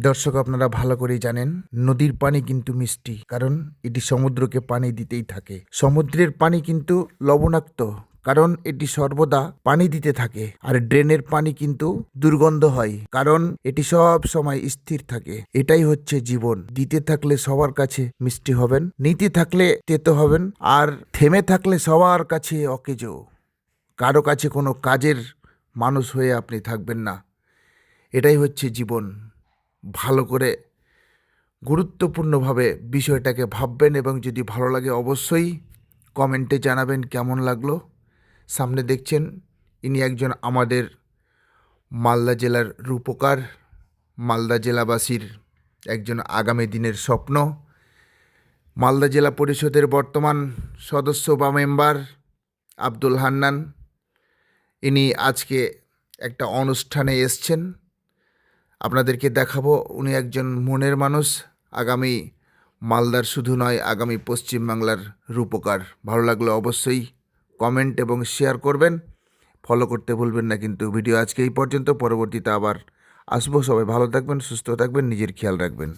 দর্শক আপনারা ভালো করেই জানেন, নদীর পানি কিন্তু মিষ্টি, কারণ এটি সমুদ্রকে পানি দিতেই থাকে। সমুদ্রের পানি কিন্তু লবণাক্ত, কারণ এটি সর্বদা পানি দিতে থাকে, আর ড্রেনের পানি কিন্তু দুর্গন্ধ হয়, কারণ এটি সব সময় স্থির থাকে। এটাই হচ্ছে জীবন। দিতে থাকলে সবার কাছে মিষ্টি হবেন, নিতে থাকলে তেতো হবেন, আর থেমে থাকলে সবার কাছে অকেজো। কারও কাছে কোনো কাজের মানুষ হয়ে আপনি থাকবেন না। এটাই হচ্ছে জীবন। ভালো করে গুরুত্বপূর্ণভাবে বিষয়টাকে ভাববেন এবং যদি ভালো লাগে অবশ্যই কমেন্টে জানাবেন কেমন লাগল। সামনে দেখছেন ইনি একজন আমাদের মালদা জেলার রূপকার, মালদা জেলাবাসীর একজন আগামী দিনের স্বপ্ন। মালদা জেলা পরিষদের বর্তমান সদস্য বা মেম্বার আব্দুল হান্নান। ইনি আজকে একটা অনুষ্ঠানে এসছেন। আপনাদেরকে দেখাবো, উনি একজন মনের মানুষ, আগামী মালদার শুধু নয়, আগামী পশ্চিমবাংলার রূপকার। ভালো লাগলে অবশ্যই কমেন্ট এবং শেয়ার করবেন। ফলো করতে ভুলবেন না কিন্তু। ভিডিও আজকে এই পর্যন্ত, পরবর্তীতে আবার আসব। সবাই ভালো থাকবেন, সুস্থ থাকবেন, নিজের খেয়াল রাখবেন।